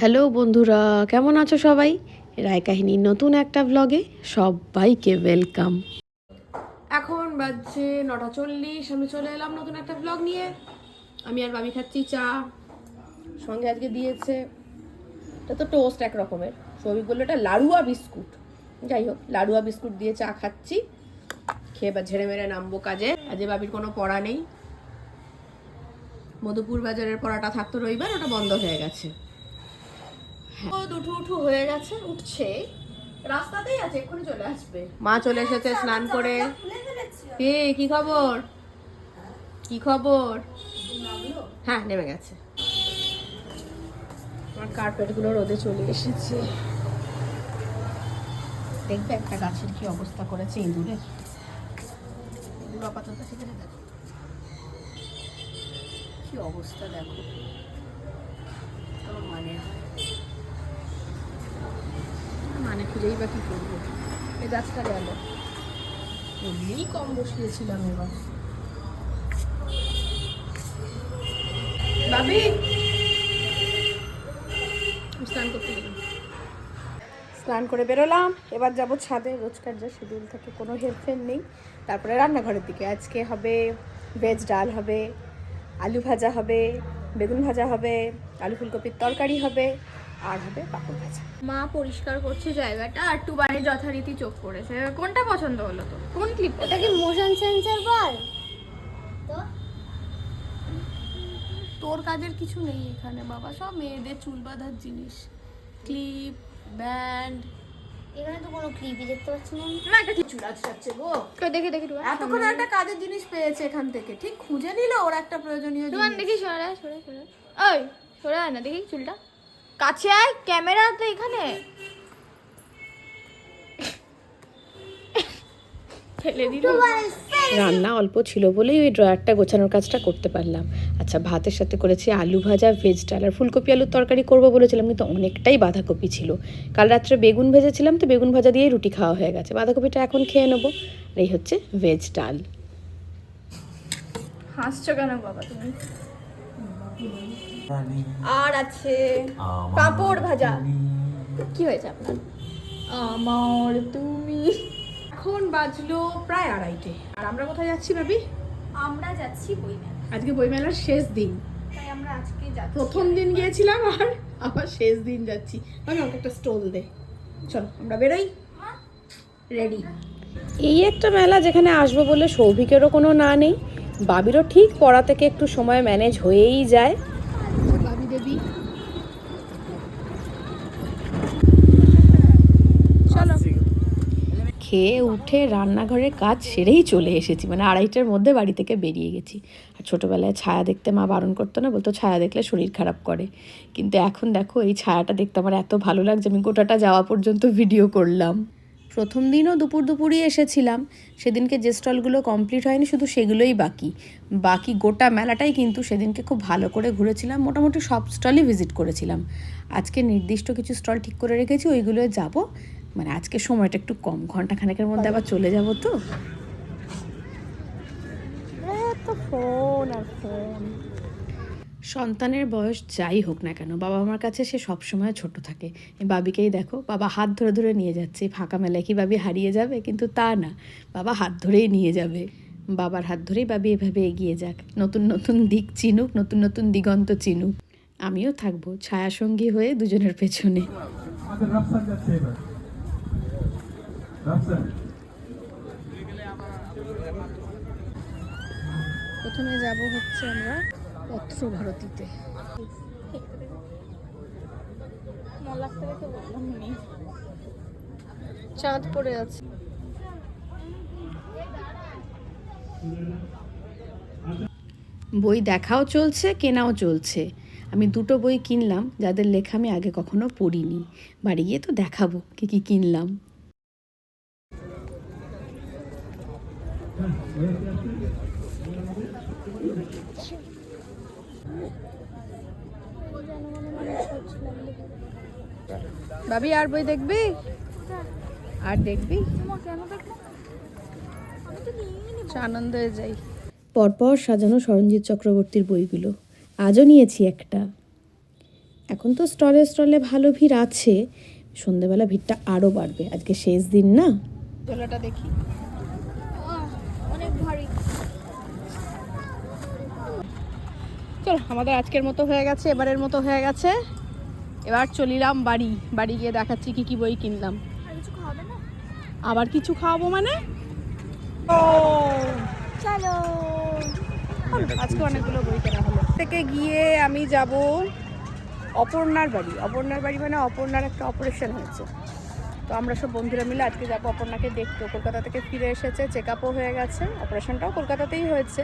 Hello বন্ধুরা, কেমন আছো সবাই? রায় কাহিনীর নতুন একটা ব্লগে সবাইকে ওয়েলকাম এখন বাজছে নটা চল্লিশ, আমি চলে এলাম নতুন একটা ব্লগ নিয়ে। আমি আর বাবি খাচ্ছি চা, সঙ্গে আজকে দিয়েছে, এটা তো টোস্ট এক রকমের। সৌভিক বলল এটা লাড়ুয়া বিস্কুট। যাই হোক, লাড়ুয়া বিস্কুট দিয়ে চা খাচ্ছি। খেয়ে বা ঝেড়ে মেরে নামবো কাজে। আজকে বাবির কোনো পড়া নেই। মধুপুর বাজারের পড়াটা থাকতো রবিবার, ওটা বন্ধ হয়ে গেছে। দুঠু উঠু হয়ে গেছে উঠছে। রাস্তাতেই আছে এক্ষুনি চলে আসবে। মা চলে এসেছে স্নান করে। এ কি খবর? কি খবর? হ্যাঁ নেমে গেছে। আমার কার্পেটগুলো রোদে চলে এসেছে। দেখবে একটা গাছের কি অবস্থা করেছে ইঁদুরে ইঁদুর আপাতত সেখানে দেখো। কি অবস্থা দেখো। মানে হয় মানে খুঁজেই বা কি করব? এই গাছটা গেল। এমনিই কম বসিয়েছিলাম এবার। বাবি! স্নান করতে স্নান করে বেরোলাম, এবার যাব ছাদে। রোজকার যা শিডিউল থাকে, কোনো হেরফের নেই। তারপরে রান্নাঘরের দিকে। আজকে হবে ভেজ ডাল হবে, আলু ভাজা হবে, বেগুন ভাজা হবে, আলু ফুলকপির তরকারি হবে। আর হবে পাপড় ভাজা। মা পরিষ্কার করছে জায়গাটা আর টুবানি যথারীতি চোখ পড়েছে। কোনটা পছন্দ হলো তো কোন ক্লিপ এটা কি মোশন সেন্সর বল? তো? তোর কাজের কিছু নেই এখানে বাবা। সব মেয়েদের চুল বাঁধার জিনিস। ক্লিপ ব্যান্ড এখানে তো কোনো ক্লিপই দেখতে পাচ্ছি না। না একটা চুল আছড়াচ্ছে গো। দেখে দেখে টুবান। এতক্ষণ একটা কাজের জিনিস পেয়েছে এখান থেকে। ঠিক খুঁজে নিল ওর একটা প্রয়োজনীয় জিনিস। দেখি সরে সরে সরে ওই সরে না দেখি চুলটা। কাছে আয় ক্যামেরা তো এখানে। ফেলে দিল। রান্না অল্প ছিল বলেই ওই ড্রয়ারটা গোছানোর কাজটা করতে পারলাম। আচ্ছা ভাতের সাথে করেছি আলু ভাজা ভেজ ডাল আর ফুলকপি আলুর তরকারি করব বলেছিলাম কিন্তু অনেকটাই বাঁধাকপি ছিল। কাল রাত্রে বেগুন ভেজেছিলাম তো বেগুন ভাজা দিয়েই রুটি খাওয়া হয়ে গেছে। বাঁধাকপিটা এখন খেয়ে নেব। আর এই হচ্ছে ভেজ ডাল। হাসছো কেন বাবা তুমি? আর আছে পাঁপড় ভাজা। কি হয়েছে আপনার? আমার তুমি। এখন বাজলো প্রায় আড়াইটে। আর আমরা কোথায় যাচ্ছি ভাবি? আমরা যাচ্ছি বইমেলা আজকে বইমেলার শেষ দিন। তাই আমরা আজকে যাচ্ছি। প্রথম দিন গিয়েছিলাম আর আবার শেষ দিন যাচ্ছি। আমি আমাকে একটা স্টোল দে। চলো আমরা বেরোই। রেডি এই একটা মেলা যেখানে আসব বলে সৌভিকেরও কোনো না নেই। বাবিরও ঠিক পড়া থেকে একটু সময় ম্যানেজ হয়েই যায় ভাবি দেবী চলো খেয়ে উঠে রান্নাঘরের কাজ সেরেই চলে এসেছি। মানে আড়াইটার মধ্যে বাড়ি থেকে বেরিয়ে গেছি। আর ছোটোবেলায় ছায়া দেখতে মা বারণ করতো না, বলতো, ছায়া দেখলে শরীর খারাপ করে। কিন্তু এখন দেখো, এই ছায়াটা দেখতে আমার এত ভালো লাগছে, আমি গোটাটা যাওয়া পর্যন্ত ভিডিও করলাম। প্রথম দিনও দুপুর দুপুরই এসেছিলাম। সেদিনকে যে স্টলগুলো কমপ্লিট হয়নি, শুধু সেগুলোই বাকি। বাকি গোটা মেলাটাই কিন্তু সেদিনকে খুব ভালো করে ঘুরেছিলাম। মোটামুটি সব স্টলই ভিজিট করেছিলাম। আজকে নির্দিষ্ট কিছু স্টল ঠিক করে রেখেছি, ওইগুলোয় যাব। মানে আজকে সময়টা একটু কম ঘণ্টা খানেকের মধ্যে আবার চলে যাব তো। ফোন আর ফোন। সন্তানের বয়স যাই হোক না কেন বাবা আমার কাছে সে সবসময় ছোট থাকে। এই বাবিকেই দেখো বাবা হাত ধরে ধরে নিয়ে যাচ্ছে ফাঁকা মেলায় কি বাবি হারিয়ে যাবে? কিন্তু তা না বাবা হাত ধরেই নিয়ে যাবে। বাবার হাত ধরেই বাবি এভাবে এগিয়ে যাক নতুন নতুন দিক চিনুক নতুন নতুন দিগন্ত চিনুক। আমিও থাকব ছায়াসঙ্গী হয়ে দুজনের পেছনে আমাদের রাফসান যাচ্ছে এবার রাফসান প্রথমে যাব হচ্ছে আমরা পত্র ভারতীতে চাঁদ পড়ে আছে। বই দেখাও চলছে, কেনাও চলছে। আমি দুটো বই কিনলাম, যাদের লেখা আমি আগে কখনো পড়িনি। বাড়ি গিয়ে তো দেখাবো, কি কি কিনলাম। ভাবি আর বই দেখবি? আর দেখবি? আনন্দ হয়ে যাই। পরপর সাজানো সরঞ্জিৎ চক্রবর্তীর বইগুলো। আজও নিয়েছি একটা। এখন তো স্টলে স্টলে ভালো ভিড় আছে। সন্ধেবেলা ভিড়টা আরও বাড়বে। আজকে শেষ দিন না? দেখি অনেক ভারী চল আমাদের আজকের মতো হয়ে গেছে এবারের মতো হয়ে গেছে। এবার চলিলাম বাড়ি বাড়ি গিয়ে দেখাচ্ছি কি কি বই কিনলাম। আবার কিছু খাওয়াবো মানে? চলো। আজকে অনেকগুলো বই কেনা হলো। থেকে গিয়ে আমি যাব অপর্ণার বাড়ি। অপর্ণার বাড়ি মানে অপর্ণার একটা অপারেশন হয়েছে। তো আমরা সব বন্ধুরা মিলে আজকে যাব অপর্ণাকে দেখতে। কলকাতা থেকে ফিরে এসেছে চেক আপও হয়ে গেছে। অপারেশনটাও কলকাতাতেই হয়েছে।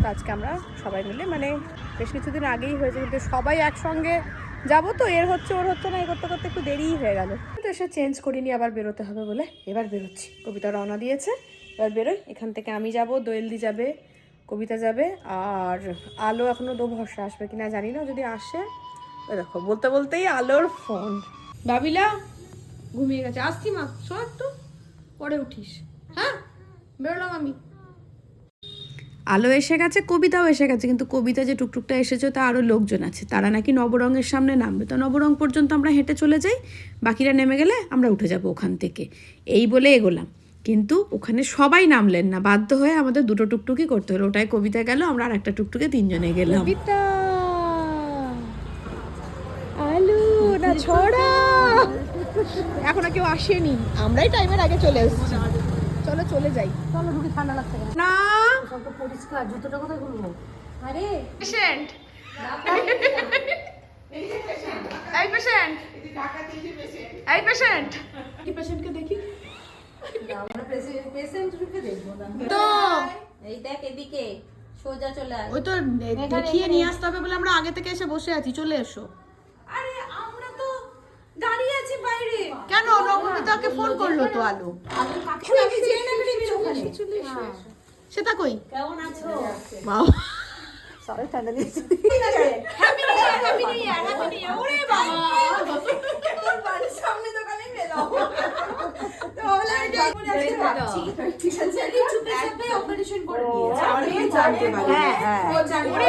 তো আজকে আমরা সবাই মিলে মানে বেশ কিছুদিন আগেই হয়েছে, কিন্তু সবাই একসঙ্গে যাব তো, এর হচ্ছে, ওর হচ্ছে না, এ করতে করতে একটু দেরিই হয়ে গেল। তো এসে চেঞ্জ করিনি, আবার বেরোতে হবে বলে, এবার বেরোচ্ছি। কবিতা রওনা দিয়েছে, এবার বেরোই, এখান থেকে আমি যাব, দোয়েলদি যাবে, কবিতা যাবে, আর আলো এখনও দো ভরসা আসবে কিনা জানি না যদি আসে দেখো, বলতে বলতেই আলোর ফোন বাবিলা, ঘুমিয়ে গেছে। আসছি মা শো একটু, পরে উঠিস। হ্যাঁ? বেরোলাম আমি। আলো এসে গেছে কবিতাও এসে গেছে কিন্তু কবিতা যে টুকটুকটা এসেছে তা আরও লোকজন আছে। তারা নাকি নবরঙের সামনে নামবে। তো নবরং পর্যন্ত আমরা হেঁটে চলে যাই বাকিরা নেমে গেলে আমরা উঠে যাব ওখান থেকে। এই বলে এগোলাম। কিন্তু ওখানে সবাই নামলেন না বাধ্য হয়ে আমাদের দুটো টুকটুকি করতে হলো। ওটাই কবিতা গেল আমরা আর একটা টুকটুকে তিনজনে গেলাম। কবিতা। আলু না ছড়া এখনও কেউ আসেনি। আমরাই টাইমের আগে চলে এসেছি। চলো চলে যাই। চলো ঢুকে ঠান্ডা লাগছে। না! পরিষ্কার জুতোটা কোথায় খুলবো আরে পেশেন্ট এই পেশেন্ট এই পেশেন্ট কি পেশেন্টকে দেখি। আমরা পেশেন্ট রূপে দেখব না। তো। এই দেখ এদিকে সোজা চলে আয়। ওই তো দেখিয়ে নিয়ে আসতে হবে বলে আমরা আগে থেকে এসে বসে আছি চলে এসো। আরে আমরা তো দাঁড়িয়ে আছি বাইরে। কেন? নবমিতাকে ফোন করল তো আলো। কাকু আমি না ওখানে সেটা কই? কেমন আছো? বাবা। সবাই ঠান্ডা দিয়েছে happy new year happy new year happy new year ওরে বাবা। তোর বাড়ির সামনে দোকানে পেলাম চুপে চাপে অপারেশন করে নিয়েছে হ্যাঁ ওরে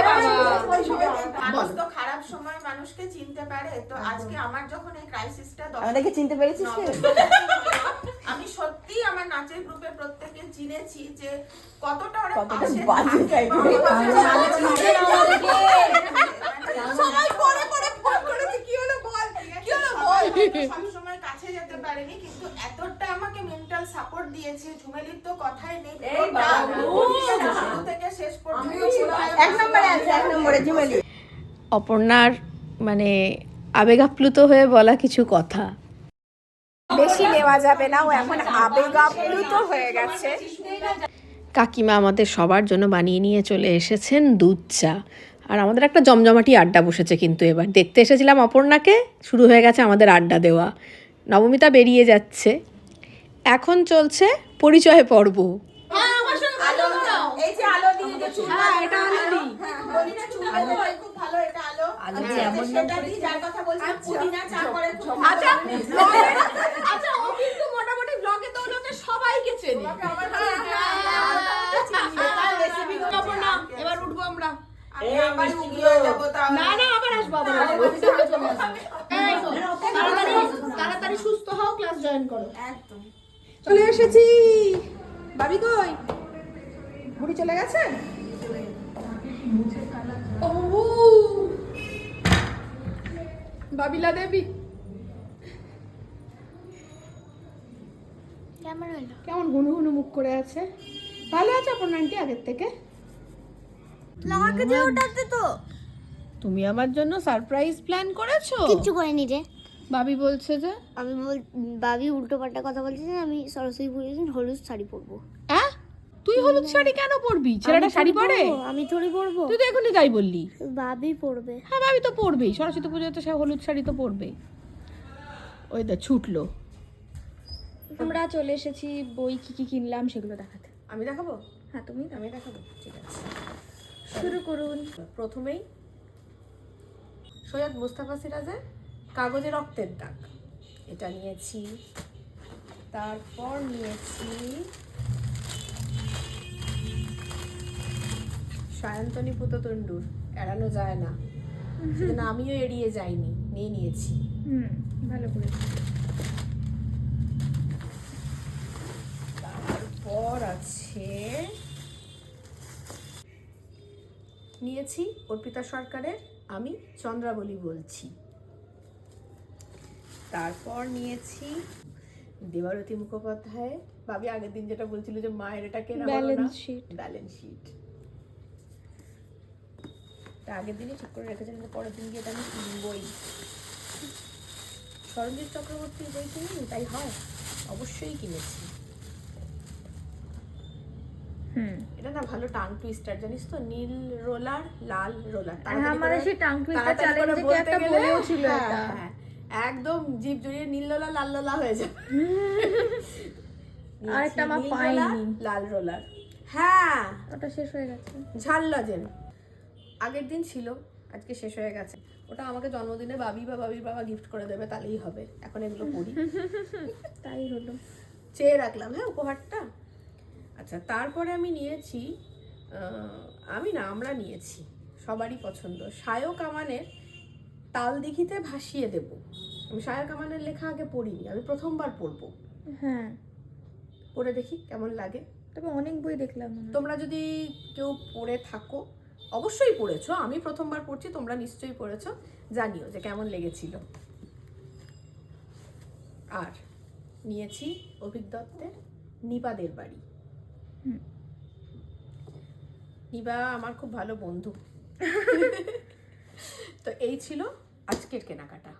বাবা তো খারাপ সময় মানুষকে চিনতে পারে তো আজকে আমার যখন এই ক্রাইসিসটা আমাদেরকে চিনতে পেরেছিস আমি সত্যি আমার নাচের গ্রুপে প্রত্যেককে চিনেছি যে কতটা ওরা পাশে বাজে থাকে। টাইপের। সবাই পরে পরে ফোন কি হলো বল? কি হলো বল? পারেনি কিন্তু এতটা আমাকে মেন্টাল সাপোর্ট দিয়েছে ঝুমেলির তো কথাই নেই এই বাবা, শুরু থেকে শেষ পর্যন্ত এক নম্বরে আছে এক নম্বরে জুমেলি অপর্ণার মানে আবেগাপ্লুত হয়ে বলা কিছু কথা। বেশি নেওয়া যাবে না ও এখন আবেগাপ্লুত হয়ে গেছে। কাকিমা আমাদের সবার জন্য বানিয়ে নিয়ে চলে এসেছেন দুধ চা। আর আমাদের একটা জমজমাটি আড্ডা বসেছে কিন্তু এবার। দেখতে এসেছিলাম অপর্ণাকে শুরু হয়ে গেছে আমাদের আড্ডা দেওয়া। নবমিতা বেরিয়ে যাচ্ছে। এখন চলছে পরিচয় পর্ব। আলো এই যে আলো দিয়ে যে চুল এটা আলো। দি বলি না চুল খুব ভালো এটা আলো। আলো দিয়ে এমন সেটা দি যার কথা বলছি পুদিনা চা করে খুব vlog-এ- ও কিন্তু মোটামুটি ব্লগে তো ওনাকে সবাইকে চেনে। এবার উঠবো আমরা। না না আবার আসব আবার আসব। তাড়াতাড়ি তাড়াতাড়ি সুস্থ হও ক্লাস জয়েন করো। চলে এসেছি। বাবি কই? বুড়ি চলে গেছে? বাবিলা দেবী। কেমন হলো? কেমন ঘুনু ঘুনু মুখ করে আছে? ভালো আছে আপনার আন্টি আগের থেকে? আমাকে যে ওটাতে তো। তুমি আমার জন্য সারপ্রাইজ প্ল্যান করেছ? কিচ্ছু করিনি রে। বাবি বলছে যে? আমি বল বাবি উল্টো পাল্টা কথা বলছে যে আমি সরস্বতী পুজোর দিন হলুদ শাড়ি পরবো। হ্যাঁ তুই হলুদ শাড়ি কেন পরবি? ছেলেটা শাড়ি পরে? আমি থোড়ি পরবো। তুই তো এখনই তাই বললি। বাবি পরবে। হ্যাঁ ভাবি তো পরবেই। সরস্বতী পুজোয় তো সে হলুদ শাড়ি তো পরবেই ওই দা ছুটলো। আমরা চলে এসেছি বই কি কি কিনলাম সেগুলো দেখাতে। আমি দেখাবো? হ্যাঁ তুমি? আমি দেখাবো ঠিক আছে। শুরু করুন। প্রথমেই সৈয়দ মুস্তাফা সিরাজের কাগজে রক্তের দাগ। এটা নিয়েছি। তারপর নিয়েছি সায়ন্তনী পুততুণ্ডুর। এড়ানো যায় না। আমিও এড়িয়ে যাইনি। নিয়ে নিয়েছি। হুম ভালো করে তারপর আছে নিয়েছি অর্পিতা সরকারের আমি চন্দ্রাবলী বলছি। তারপর নিয়েছি দেবারতী মুখোপাধ্যায়। ভাবি আগের দিন যেটা বলছিল যে মায়ের এটা কেনা Balance sheet. ব্যালেন্স শিট তা আগের দিনই ঠিক করে রেখেছিলাম যে পরের দিন গিয়ে এটা আমি কিনবই। সরঞ্জিৎ চক্রবর্তী যেই কিনি তাই হয়। অবশ্যই কিনেছি। হুম। এটা না ভালো টাং টুইস্টার জানিস তো? নীল রোলার লাল রোলার হ্যাঁ, আমাদের সেই tongue twister challenge এ কি একটা বলেও ছিল এটা। হ্যাঁ, একদম জিভ জড়িয়ে নীল লোলা লাল লোলা হয়ে যাবে। আরেকটা আমার পাইনি। লাল রোলার হ্যাঁ। ওটা শেষ হয়ে গেছে। ঝাল লজেন। আগের দিন ছিল আজকে শেষ হয়ে গেছে। ওটা আমাকে জন্মদিনে বাবি বা বাবির বাবা গিফট করে দেবে তাহলেই হবে। এখন এগুলো পড়ি। তাই হলো। চেয়ে রাখলাম হ্যাঁ উপহারটা? আচ্ছা তারপরে আমি নিয়েছি আমি না আমরা নিয়েছি সবারই পছন্দ। সায়ক কামানের তাল দিঘিতে ভাসিয়ে দেব। আমি সায়ক আমানের লেখা আগে পড়িনি আমি প্রথমবার পড়ব। হ্যাঁ। পড়ে দেখি কেমন লাগে। তবে অনেক বই দেখলাম তোমরা যদি কেউ পড়ে থাকো অবশ্যই পড়েছো আমি প্রথমবার পড়ছি তোমরা নিশ্চয়ই পড়েছো জানিও যে কেমন লেগেছিল। আর নিয়েছি অভিক দত্তের নিপাদের বাড়ি। নিবা আমার খুব ভালো বন্ধু। তো এই ছিল আজকের কেনাকাটা।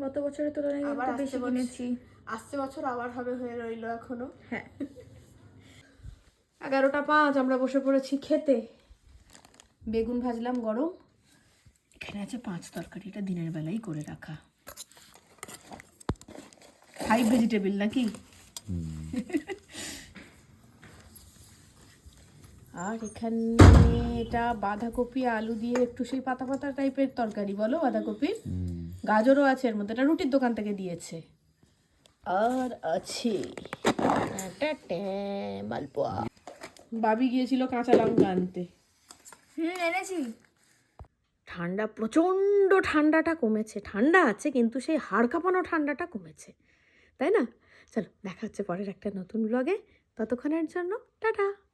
গত বছরের তুলনায় আবার বেশি বছর- কিনেছি। আসছে বছর আবার হবে হয়ে রইল এখনও। হ্যাঁ। এগারোটা পাঁচ আমরা বসে পড়েছি খেতে। বেগুন ভাজলাম গরম। এখানে আছে পাঁচ তরকারি এটা দিনের বেলাই করে রাখা। ফাইভ ভেজিটেবল নাকি? আর এখানে এটা বাঁধাকপি আলু দিয়ে একটু সেই পাতা পাতা টাইপের তরকারি বলো বাঁধাকপির গাজরও আছে এর মধ্যে এটা রুটির দোকান থেকে দিয়েছে। আর আছে মালপোয়া। বাবি গিয়েছিল কাঁচা লঙ্কা আনতে। হুম এনেছি। ঠান্ডা প্রচণ্ড ঠান্ডাটা কমেছে। ঠান্ডা আছে কিন্তু সেই হাড় কাঁপানো ঠান্ডাটা কমেছে। তাই না? চলো দেখা হচ্ছে পরের একটা নতুন ব্লগে ততক্ষণের জন্য টাটা।